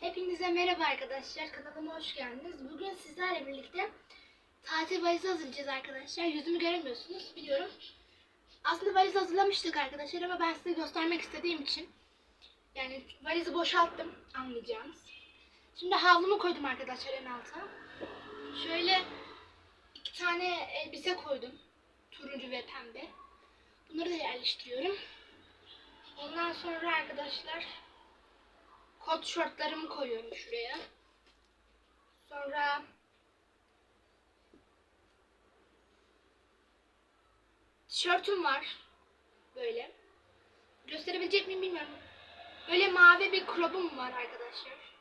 Hepinize merhaba arkadaşlar. Kanalıma hoş geldiniz. Bugün sizlerle birlikte tatil valizi hazırlayacağız arkadaşlar. Yüzümü göremiyorsunuz biliyorum. Aslında valizi hazırlamıştık arkadaşlar ama ben size göstermek istediğim için yani valizi boşalttım anlayacağınız. Şimdi havlumu koydum arkadaşlar en alta. Şöyle iki tane elbise koydum. Turuncu ve pembe. Bunları da yerleştiriyorum. Ondan sonra arkadaşlar kot şortlarımı koyuyorum şuraya. Sonra tişörtüm var. Böyle. Gösterebilecek miyim bilmiyorum. Böyle mavi bir crop'um var arkadaşlar.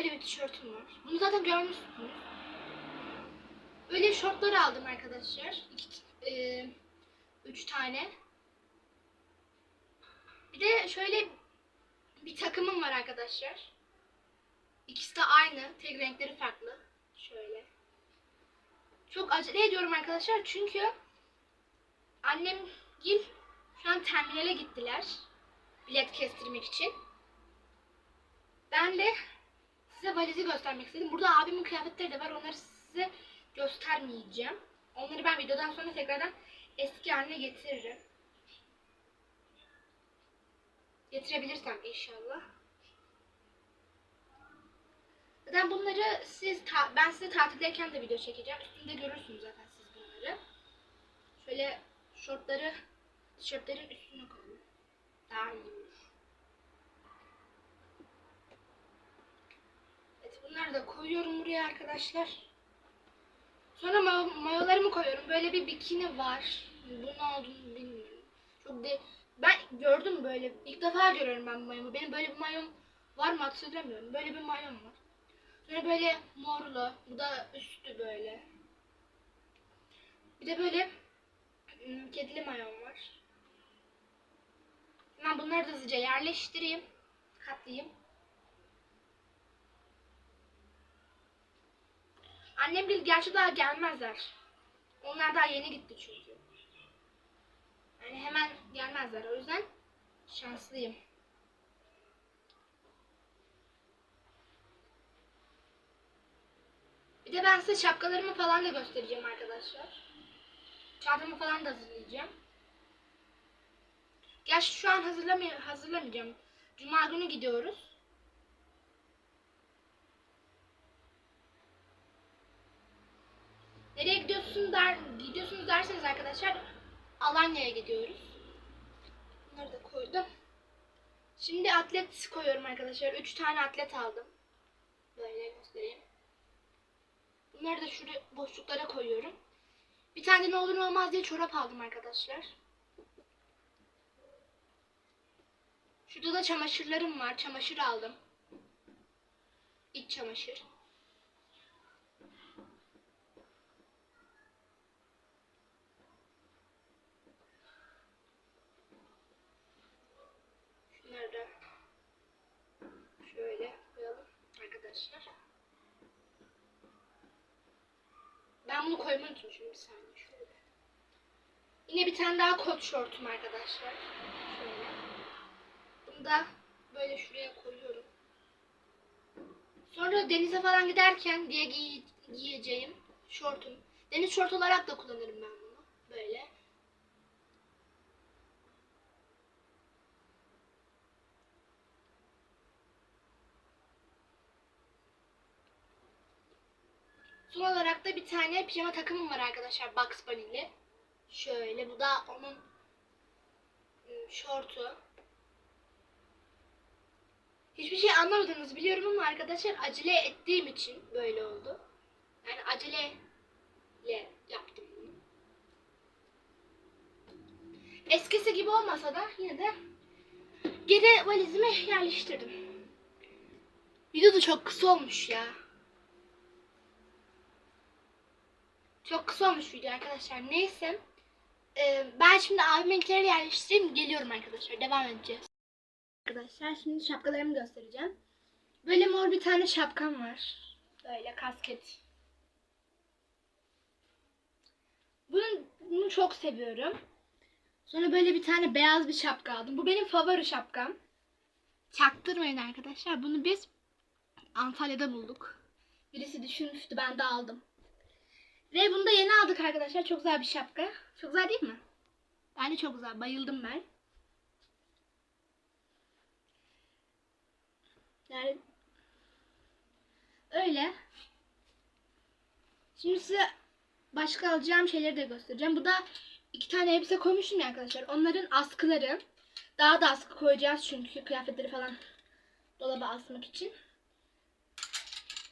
Böyle bir tişörtüm var. Bunu zaten görmüşsünüz. Böyle şortlar aldım arkadaşlar. İki, e, üç tane. Bir de şöyle bir takımım var arkadaşlar. İkisi de aynı. Tek renkleri farklı. Şöyle. Çok acele ediyorum arkadaşlar çünkü annem gil şu an terminale gittiler. Bilet kestirmek için. Ben de size valizi göstermek istedim. Burada abimin kıyafetleri de var. Onları size göstermeyeceğim. Onları ben videodan sonra tekrardan eski haline getiririm. Getirebilirsem inşallah. Zaten bunları siz ben size tatildeyken de video çekeceğim. Üstünde görürsünüz zaten siz bunları. Şöyle şortları tişörtlerin üstüne koyun. Daha iyi olur. Evet bunları da koyuyorum buraya arkadaşlar. Sonra ma- mayolarımı koyuyorum. Böyle bir bikini var. Bu ne olduğunu bilmiyorum. Çok de ben gördüm böyle. İlk defa görüyorum ben mayomu. Benim böyle bir mayom var mı hatırlamıyorum. Böyle bir mayom var. Sonra böyle morlu. Bu da üstü böyle. Bir de böyle ım, kedili mayom var. Hemen bunları da hızlıca yerleştireyim. Katlayayım. Annem bil gerçi daha gelmezler. Onlar daha yeni gitti çünkü. Yani hemen gelmezler. O yüzden şanslıyım. Bir de ben size şapkalarımı falan da göstereceğim arkadaşlar. Çantamı falan da hazırlayacağım. Gerçi şu an hazırlamay hazırlamayacağım. Cuma günü gidiyoruz. Nereye gidiyorsun der, gidiyorsunuz derseniz arkadaşlar Alanya'ya gidiyoruz. Bunları da koydum. Şimdi atlet koyuyorum arkadaşlar. 3 tane atlet aldım. Böyle göstereyim. Bunları da şuraya boşluklara koyuyorum. Bir tane ne olur ne olmaz diye çorap aldım arkadaşlar. Şurada da çamaşırlarım var. Çamaşır aldım. İç çamaşır. Şunları da şöyle koyalım arkadaşlar. Ben bunu koymayı unutmuşum bir saniye şöyle. Yine bir tane daha kot şortum arkadaşlar. Şöyle. Bunu da böyle şuraya koyuyorum. Sonra denize falan giderken diye giy giyeceğim şortum. Deniz şort olarak da kullanırım ben bunu. Böyle. Son olarak da bir tane pijama takımım var arkadaşlar Bugs Bunny'li. Şöyle bu da onun ım, şortu. Hiçbir şey anlamadınız biliyorum ama arkadaşlar acele ettiğim için böyle oldu. Yani aceleyle yaptım bunu. Eskisi gibi olmasa da yine de geri valizime yerleştirdim. Video da çok kısa olmuş ya. Çok kısa olmuş video arkadaşlar. Neyse. Ee, ben şimdi abiminkileri yerleştireyim. Geliyorum arkadaşlar. Devam edeceğiz. Arkadaşlar şimdi şapkalarımı göstereceğim. Böyle mor bir tane şapkam var. Böyle kasket. Bunu, bunu çok seviyorum. Sonra böyle bir tane beyaz bir şapka aldım. Bu benim favori şapkam. Çaktırmayın arkadaşlar. Bunu biz Antalya'da bulduk. Birisi düşünmüştü ben de aldım. Ve bunu da yeni aldık arkadaşlar. Çok güzel bir şapka. Çok güzel değil mi? Bence çok güzel. Bayıldım ben. Yani öyle. Şimdi size başka alacağım şeyleri de göstereceğim. Bu da iki tane elbise koymuşum ya arkadaşlar. Onların askıları. Daha da askı koyacağız çünkü kıyafetleri falan dolaba asmak için.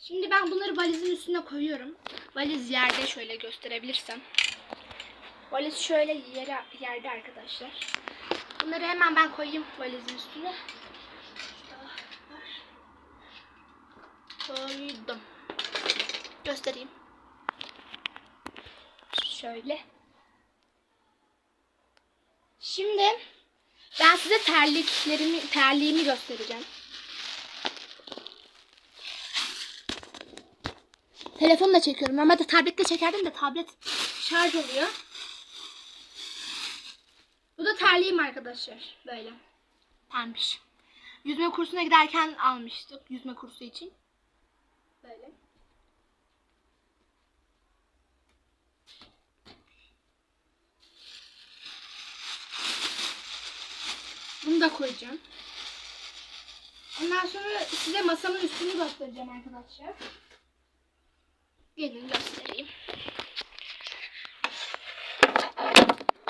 Şimdi ben bunları valizin üstüne koyuyorum. Valiz yerde şöyle gösterebilirsem. Valiz şöyle yere, yerde arkadaşlar. Bunları hemen ben koyayım valizin üstüne. Koydum. Göstereyim. Şöyle. Şimdi ben size terliklerimi, terliğimi göstereceğim. Telefonla çekiyorum. Normalde tabletle çekerdim de tablet şarj oluyor. Bu da terliğim arkadaşlar. Böyle. Pembiş. Yüzme kursuna giderken almıştık. Yüzme kursu için. Böyle. Bunu da koyacağım. Ondan sonra size masamın üstünü göstereceğim arkadaşlar. Gelin göstereyim.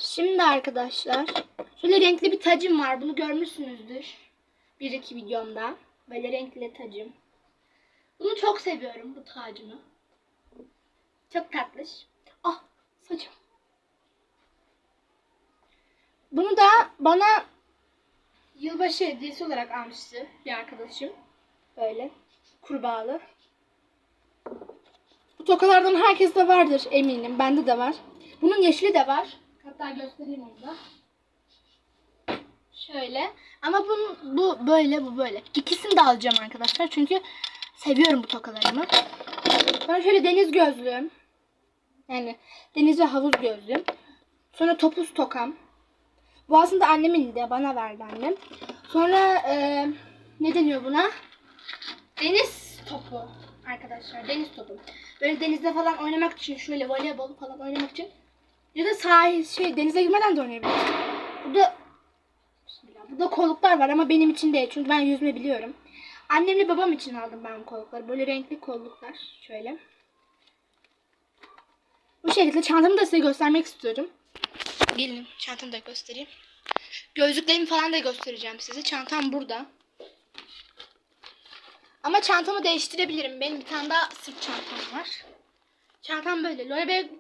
Şimdi arkadaşlar şöyle renkli bir tacım var. Bunu görmüşsünüzdür. Bir iki videomda. Böyle renkli tacım. Bunu çok seviyorum bu tacımı. Çok tatlış. Ah saçım. Bunu da bana yılbaşı hediyesi olarak almıştı bir arkadaşım. Böyle kurbağalı. Bu tokalardan herkeste vardır eminim. Bende de var. Bunun yeşili de var. Hatta göstereyim onu da. Şöyle. Ama bu, bu böyle bu böyle. İkisini de alacağım arkadaşlar. Çünkü seviyorum bu tokalarımı. Sonra şöyle deniz gözlüğüm. Yani deniz ve havuz gözlüğüm. Sonra topuz tokam. Bu aslında annemin de bana verdi annem. Sonra e, ne deniyor buna? Deniz topu arkadaşlar. Deniz topu. Böyle denizde falan oynamak için şöyle voleybol falan oynamak için ya da sahil şey denize girmeden de oynayabilirsin. Burada. Burada kolluklar var ama benim için değil. Çünkü ben yüzme biliyorum. Annemle babam için aldım ben kollukları. Böyle renkli kolluklar. Şöyle. Bu şekilde çantamı da size göstermek istiyorum. Gelin çantamı da göstereyim. Gözlüklerimi falan da göstereceğim size. Çantam burada. Ama çantamı değiştirebilirim. Benim bir tane daha sırt çantam var. Çantam böyle. Lol bebek,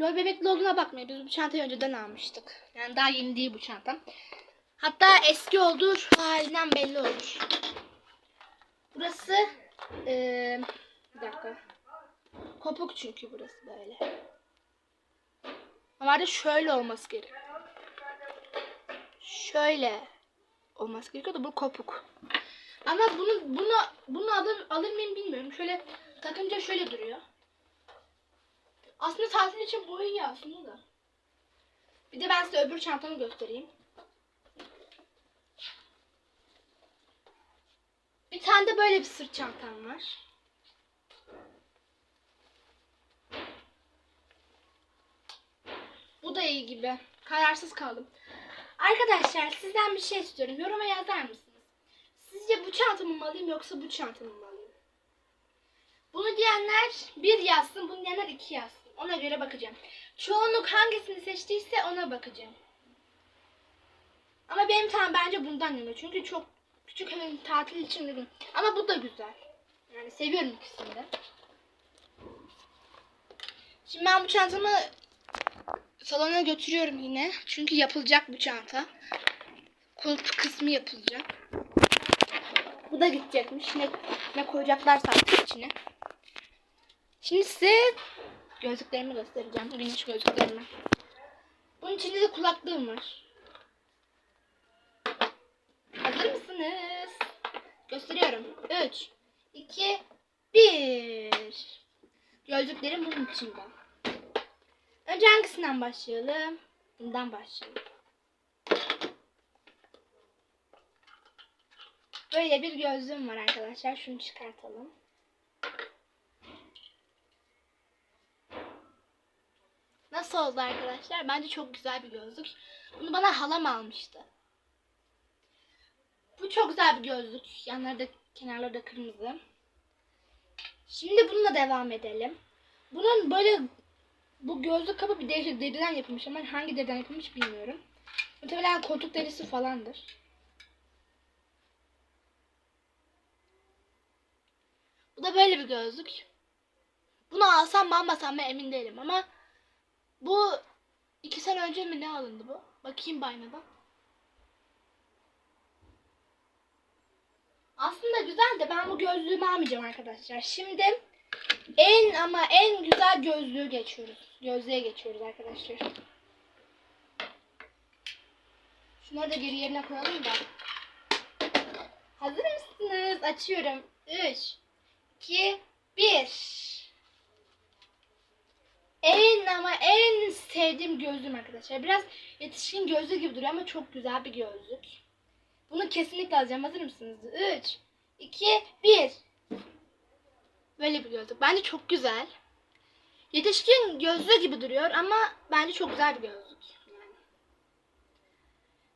lol bebekli olduğuna bakmayın. Biz bu çantayı önceden almıştık. Yani daha yeni değil bu çantam. Hatta eski olduğu şu halinden belli olur. Burası eee bir dakika. Kopuk çünkü burası böyle. Ama da şöyle olması gerek. Şöyle olması gerekiyor da bu kopuk. Ama bunu bunu bunu alır, alır mıyım bilmiyorum. Şöyle takınca şöyle duruyor. Aslında tatil için bu iyi aslında da. Bir de ben size öbür çantamı göstereyim. Bir tane de böyle bir sırt çantam var. Bu da iyi gibi. Kararsız kaldım. Arkadaşlar sizden bir şey istiyorum. Yoruma yazar mısınız? Sizce bu çantamı mı alayım yoksa bu çantamı mı alayım? Bunu diyenler bir yazsın, bunu diyenler iki yazsın. Ona göre bakacağım. Çoğunluk hangisini seçtiyse ona bakacağım. Ama benim tam bence bundan yana. Çünkü çok küçük hemen tatil için uygun. Ama bu da güzel. Yani seviyorum ikisini de. Şimdi ben bu çantamı salona götürüyorum yine. Çünkü yapılacak bu çanta. Kulp kısmı yapılacak. Bu da gidecekmiş. Ne, ne koyacaklarsa artık içine. Şimdi size gözlüklerimi göstereceğim. Güneş gözlüklerimi. Bunu Bunun içinde de kulaklığım var. Hazır mısınız? Gösteriyorum. 3, 2, 1. Gözlüklerim bunun içinde. Önce hangisinden başlayalım? Bundan başlayalım. Böyle bir gözlüğüm var arkadaşlar. Şunu çıkartalım. Nasıl oldu arkadaşlar? Bence çok güzel bir gözlük. Bunu bana halam almıştı. Bu çok güzel bir gözlük. Yanlarda, kenarları da kırmızı. Şimdi bununla devam edelim. Bunun böyle bu gözlük kabı bir değişik deriden yapılmış ama hangi deriden yapılmış bilmiyorum. Muhtemelen koltuk derisi falandır. Bu da böyle bir gözlük. Bunu alsam mı almasam mı emin değilim ama bu iki sene önce mi ne alındı bu? Bakayım bir aynada. Aslında güzel de ben bu gözlüğümü almayacağım arkadaşlar. Şimdi en ama en güzel gözlüğü geçiyoruz. Gözlüğe geçiyoruz arkadaşlar. Şunları da geri yerine koyalım da. Hazır mısınız? Açıyorum. 3, 2, 1. En ama en sevdiğim gözlüğüm arkadaşlar. Biraz yetişkin gözlüğü gibi duruyor ama çok güzel bir gözlük. Bunu kesinlikle alacağım. Hazır mısınız? 3, 2, 1. Böyle bir gözlük. Bence çok güzel. Yetişkin gözlüğü gibi duruyor ama bence çok güzel bir gözlük. Yani.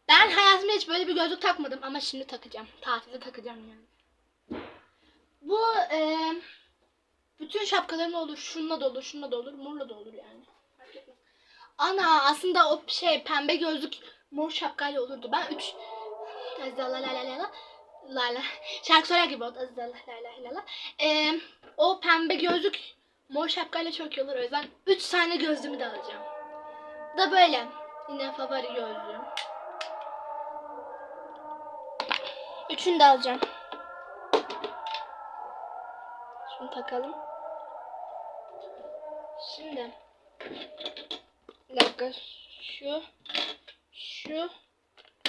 Ben hayatımda hiç böyle bir gözlük takmadım ama şimdi takacağım. Tatilde takacağım yani. Bu e, bütün şapkaların olur. Şununla da olur, şununla da olur, morla da olur yani. Ana aslında o şey pembe gözlük mor şapkayla olurdu. Ben üç Azza la la la la la la şarkı söyler gibi oldu. Azza la la la la. Ee, o pembe gözlük mor şapkayla çok iyi olur. O yüzden üç tane gözlüğümü de alacağım. Da böyle. Yine favori gözlüğüm. Üçünü de alacağım. Şunu takalım. Şimdi bir dakika şu şu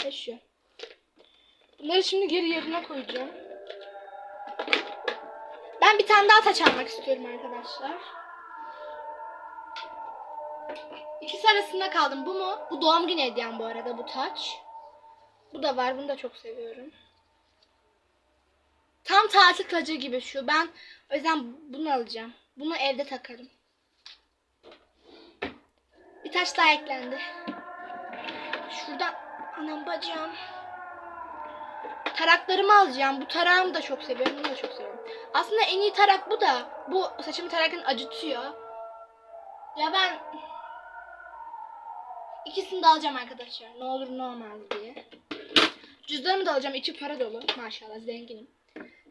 ve şu. Bunları şimdi geri yerine koyacağım. Ben bir tane daha taç almak istiyorum arkadaşlar. İkisi arasında kaldım. Bu mu? Bu doğum günü hediyem bu arada bu taç. Bu da var. Bunu da çok seviyorum. Tam tatil tacı gibi şu. Ben o yüzden bunu alacağım. Bunu evde takarım. Bir taş daha eklendi. Şuradan anam bacağım. Taraklarımı alacağım. Bu tarağımı da çok seviyorum. Bunu da çok seviyorum. Aslında en iyi tarak bu da. Bu saçımı tararken acıtıyor. Ya ben ikisini de alacağım arkadaşlar. Ne olur ne olmaz diye. Cüzdanımı da alacağım. İçi para dolu. Maşallah zenginim.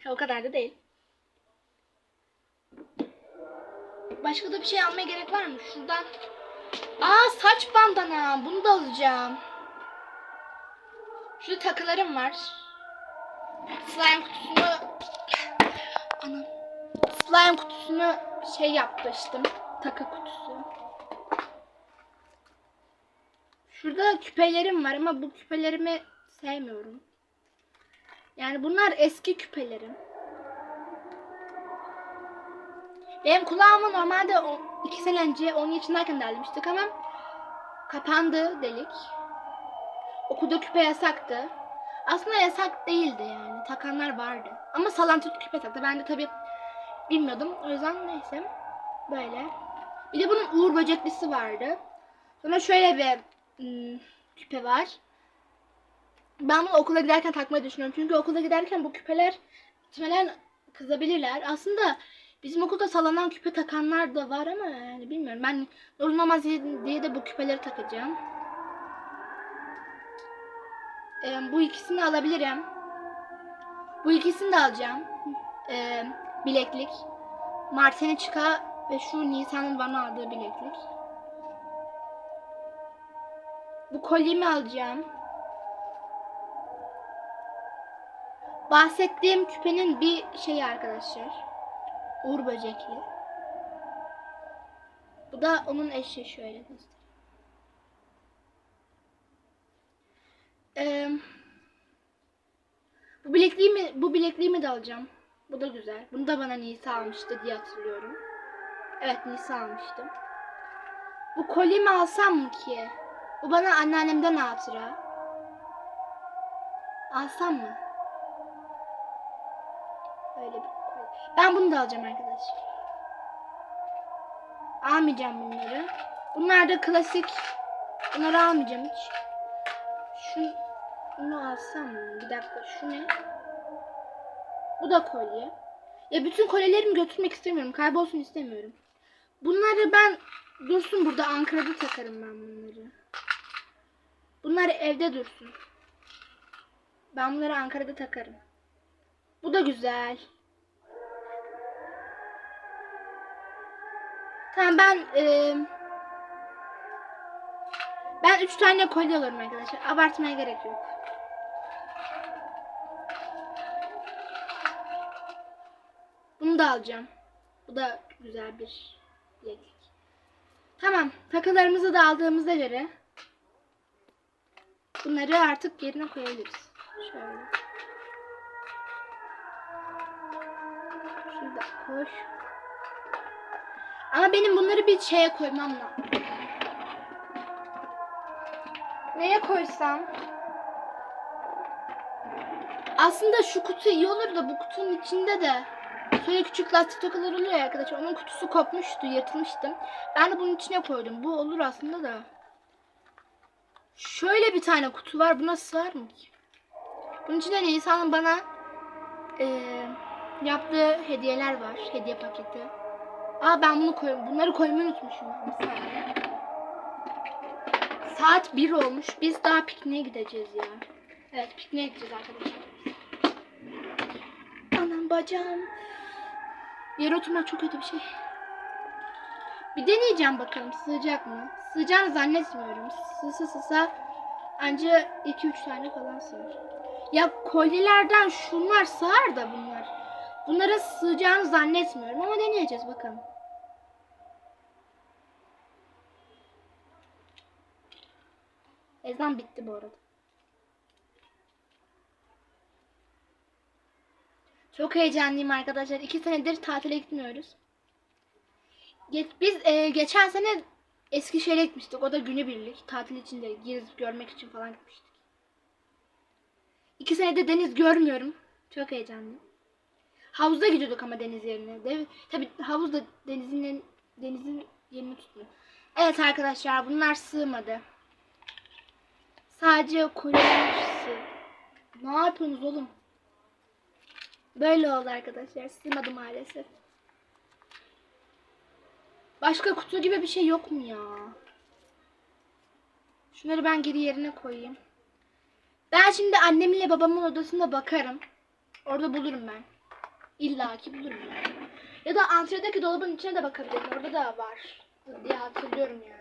O kadar da değil. Başka da bir şey almaya gerek var mı? Şuradan. Aa saç bandana. Bunu da alacağım. Şurada takılarım var. Slime kutusunu Anam. Slime kutusunu şey yapmıştım. Takı kutusu. Şurada küpelerim var ama bu küpelerimi sevmiyorum. Yani bunlar eski küpelerim. Benim kulağımı normalde 2 sene önce 10 yaşındayken delmiştik ama kapandı delik. Okulda küpe yasaktı. Aslında yasak değildi yani. Takanlar vardı. Ama salantık küpe taktı. Ben de tabii bilmiyordum. O yüzden neyse. Böyle. Bir de bunun uğur böceklisi vardı. Sonra şöyle bir ım, küpe var. Ben bunu okula giderken takmayı düşünüyorum. Çünkü okula giderken bu küpeler muhtemelen kızabilirler. Aslında bizim okulda sallanan küpe takanlar da var ama yani bilmiyorum. Ben Namaz diye de bu küpeleri takacağım. Ee, bu ikisini alabilirim. Bu ikisini de alacağım. Ee, bileklik. Martiniçka ve şu Nisan'ın bana aldığı bileklik. Bu kolyemi alacağım. Bahsettiğim küpenin bir şeyi arkadaşlar. Uğur böcekli. Bu da onun eşi şöyle. Ee, bu bilekliği mi bu bilekliği mi de alacağım? Bu da güzel. Bunu da bana Nisa almıştı diye hatırlıyorum. Evet Nisa almıştım. Bu kolyemi alsam mı ki? Bu bana anneannemden hatıra. Alsam mı? Öyle bir. Ben bunu da alacağım arkadaşlar. Almayacağım bunları. Bunlar da klasik. Bunları almayacağım hiç. Şu bunu alsam? Bir dakika şu ne? Bu da kolye. Ya bütün kolyelerimi götürmek istemiyorum. Kaybolsun istemiyorum. Bunları ben dursun burada Ankara'da takarım ben bunları. Bunlar evde dursun. Ben bunları Ankara'da takarım. Bu da güzel. Tamam ben eee ben üç tane kolye alırım arkadaşlar. Abartmaya gerek yok. Bunu da alacağım. Bu da güzel bir bileklik. Tamam. Takılarımızı da aldığımıza göre bunları artık yerine koyabiliriz. Şöyle. Koy. Ama benim bunları bir şeye koymam lazım. Neye koysam? Aslında şu kutu iyi olur da bu kutunun içinde de şöyle küçük lastik tokalar oluyor ya arkadaşlar. Onun kutusu kopmuştu, yırtılmıştım. Ben de bunun içine koydum. Bu olur aslında da. Şöyle bir tane kutu var. Buna sığar mı ki? Bunun içinde Nisan'ın bana eee, yaptığı hediyeler var. Hediye paketi. Aa ben bunu koyayım. Bunları koymayı unutmuşum. Saat 1 olmuş. Biz daha pikniğe gideceğiz ya. Evet pikniğe gideceğiz arkadaşlar. Anam bacağım. Yere oturmak çok kötü bir şey. Bir deneyeceğim bakalım sığacak mı? Sığacağını zannetmiyorum. Sığsa sığsa anca 2-3 tane falan sığar. Ya kolyelerden şunlar sığar da bunlar. Bunlara sığacağını zannetmiyorum ama deneyeceğiz bakalım. Ezan bitti bu arada. Çok heyecanlıyım arkadaşlar. İki senedir tatile gitmiyoruz. Biz e, geçen sene Eskişehir'e gitmiştik. O da günübirlik. Tatil için de gezip görmek için falan gitmiştik. İki senedir deniz görmüyorum. Çok heyecanlıyım. Havuzda gidiyorduk ama deniz yerine. De, tabii havuz da denizin, denizin yerini tutmuyor. Evet arkadaşlar bunlar sığmadı. Sadece kolyeler sığ. Ne yapıyorsunuz oğlum? Böyle oldu arkadaşlar. Sığmadı maalesef. Başka kutu gibi bir şey yok mu ya? Şunları ben geri yerine koyayım. Ben şimdi annemle babamın odasında bakarım. Orada bulurum ben. İlla ki bulurum. Ya da antredeki dolabın içine de bakabilirim. Orada da var. Diye hatırlıyorum yani.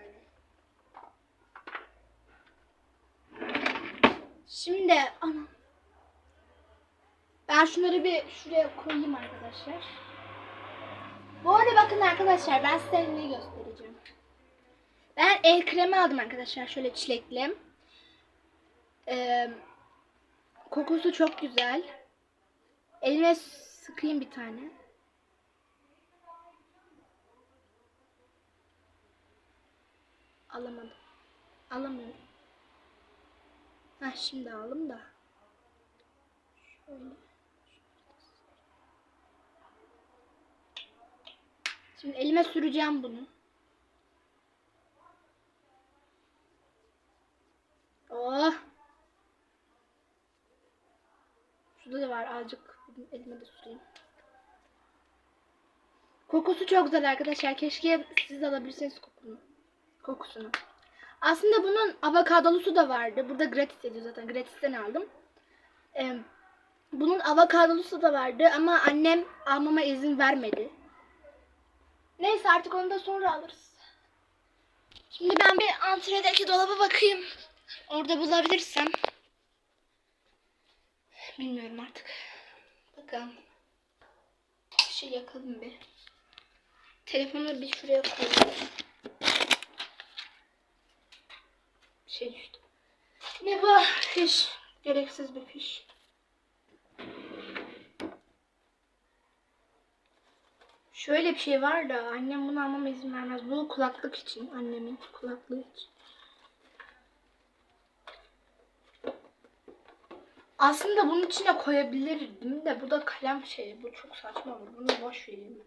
Şimdi anam. Ben şunları bir şuraya koyayım arkadaşlar. Bu arada bakın arkadaşlar ben size neyi göstereceğim. Ben el kremi aldım arkadaşlar şöyle çilekli. Ee, kokusu çok güzel. Elime sıkayım bir tane. Alamadım. Alamıyorum. Heh, şimdi aldım da. Şöyle. Şimdi elime süreceğim bunu. Oh. Şurada da var azıcık elime de süreyim. Kokusu çok güzel arkadaşlar. Keşke siz alabilseniz kokunu. Kokusunu. Aslında bunun avokadolusu da vardı. Burada gratis ediyor zaten. Gratisten aldım. Ee, bunun avokadolusu da vardı ama annem almama izin vermedi. Neyse artık onu da sonra alırız. Şimdi ben bir antredeki dolaba bakayım. Orada bulabilirsem. Bilmiyorum artık. Bir şey yakalım bir. Telefonu bir şuraya koyayım. Bir şey düştü. Ne bu? Fiş. Gereksiz bir fiş. Şöyle bir şey var da annem bunu almama izin vermez. Bu kulaklık için. Annemin kulaklığı için. Aslında bunun içine koyabilirdim de bu da kalem şeyi. Bu çok saçma olur. Bunu boş vereyim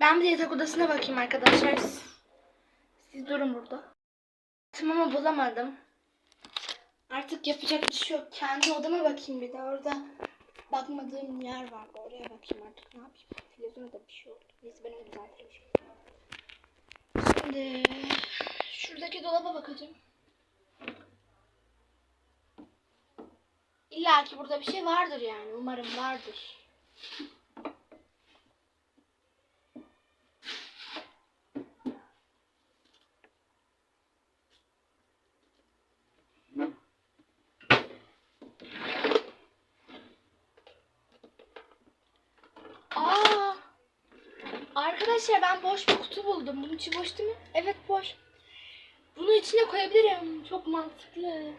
ben. Bir yatak odasına bakayım arkadaşlar. Siz, durun burada. Ama bulamadım. Artık yapacak bir şey yok. Kendi odama bakayım bir de. Orada bakmadığım yer vardı. Oraya bakayım artık ne yapayım. Televizyona da bir şey oldu. Neyse ben onu düzeltirim. Şimdi şuradaki dolaba bakacağım. İlla ki burada bir şey vardır yani. Umarım vardır. Aa! Arkadaşlar ben boş bir kutu buldum. Bunun içi boş değil mi? Evet boş. Bunu içine koyabilirim. Çok mantıklı.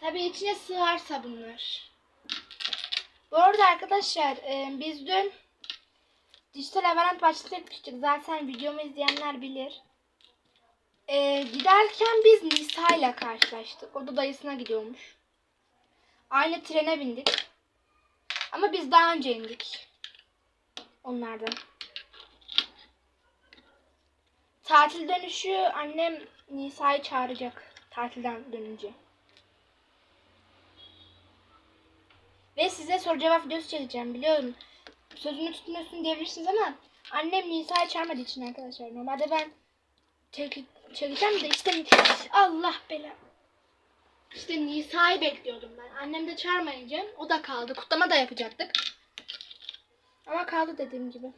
Tabii içine sığarsa bunlar. Bu arada arkadaşlar e, biz dün dijital laborant başlatmıştık. Zaten videomu izleyenler bilir. E, giderken biz Nisa ile karşılaştık. O da dayısına gidiyormuş. Aynı trene bindik. Ama biz daha önce indik. Onlardan. Tatil dönüşü annem Nisa'yı çağıracak. Tatilden dönünce. Ve size soru cevap videosu çekeceğim biliyorum. Sözünü tutmuyorsun diyebilirsiniz ama annem Nisa'yı çağırmadığı için arkadaşlar. Normalde ben çek çekeceğim de işte Allah bela. İşte Nisa'yı bekliyordum ben. Annem de çağırmayınca o da kaldı. Kutlama da yapacaktık. Ama kaldı dediğim gibi.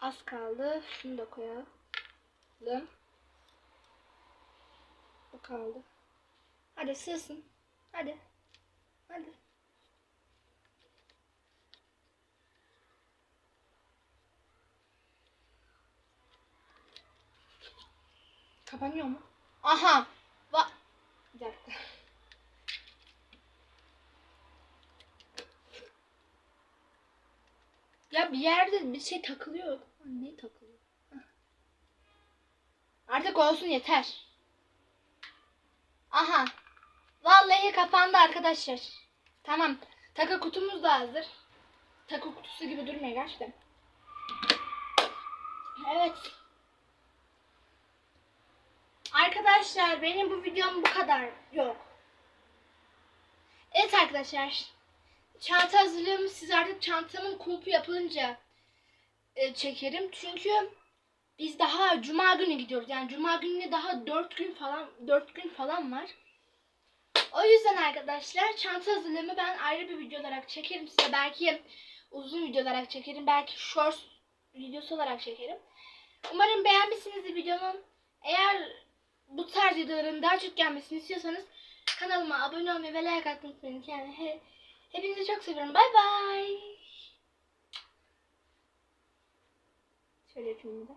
Az kaldı. Şunu da koyalım. Bu kaldı. Hadi sığsın. Hadi. Hadi. Kapanıyor mu? Aha. Va bir dakika. Ya bir yerde bir şey takılıyor. Ne takılıyor? Hah. Artık olsun yeter. Aha. Vallahi kapandı arkadaşlar. Tamam. Takı kutumuz da hazır. Takı kutusu gibi durmuyor gerçekten. Evet. Arkadaşlar benim bu videom bu kadar. Yok. Evet arkadaşlar. Çanta hazırlığımı siz artık çantamın kulpu yapılınca e, çekerim. Çünkü biz daha cuma günü gidiyoruz. Yani cuma gününe daha 4 gün falan 4 gün falan var. O yüzden arkadaşlar çanta hazırlığımı ben ayrı bir video olarak çekerim size. Belki uzun video olarak çekerim. Belki short videosu olarak çekerim. Umarım beğenmişsinizdir videomu. Eğer bu tarz videoların daha çok gelmesini istiyorsanız kanalıma abone olmayı ve like atmayı unutmayın. Yani he, hepinizi çok seviyorum. Bay bay. Şöyle yapayım de.